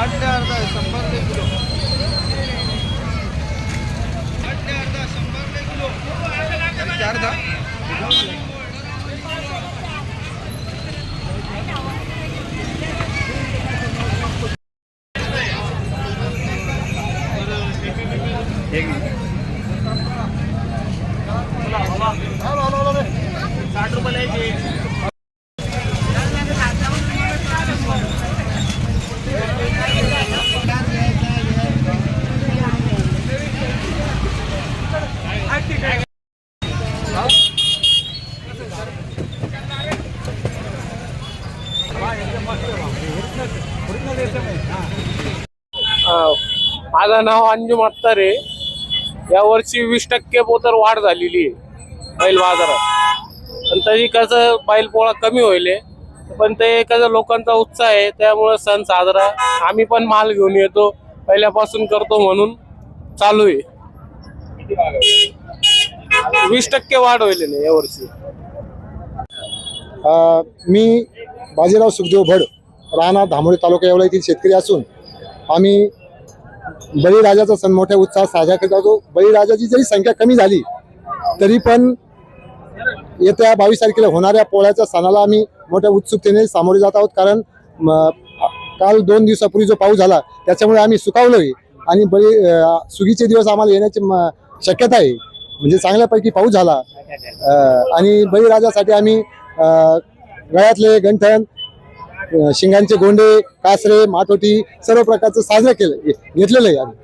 आठ ते अर्धा आहे शंभर ते किलो आठ ते अर्धा शंभर ते माझं नाव अंजुम अत्तारे यावर्षी वीस टक्के पोतर वाढ झालेली आहे बैल बाजारात. पण तरी कसं बैल पोळा कमी होईल. पण ते कसं लोकांचा उत्साह आहे त्यामुळे सण साजरा. आम्ही पण माल घेऊन येतो. पहिल्यापासून करतो म्हणून चालू आहे. वीस टक्के वाढ होईल ना यावर्षी मी बाजीराव सुखदेव भड राणा धामोडी तालुका येवला येथील शेतकरी असून आम्ही बळीराजाचा सण मोठ्या उत्साहात साजरा करत आहोत. बळीराजाची जरी संख्या कमी झाली तरी पण येत्या बावीस तारखेला होणाऱ्या पोळ्याच्या सणाला आम्ही मोठ्या उत्सुकतेने सामोरे जात आहोत. कारण म, काल दोन दिवसापूर्वी जो पाऊस झाला त्याच्यामुळे आम्ही सुकावलोय आणि बळी सुगीचे दिवस आम्हाला येण्याची म, शक्यता आहे. म्हणजे चांगल्यापैकी पाऊस झाला आणि बळीराजासाठी आम्ही गळ्यातले गंठण शिंगांचे गोंडे कासरे माठोटी सर्व प्रकारचं साजरं केलं घेतलेलं आहे आम्ही.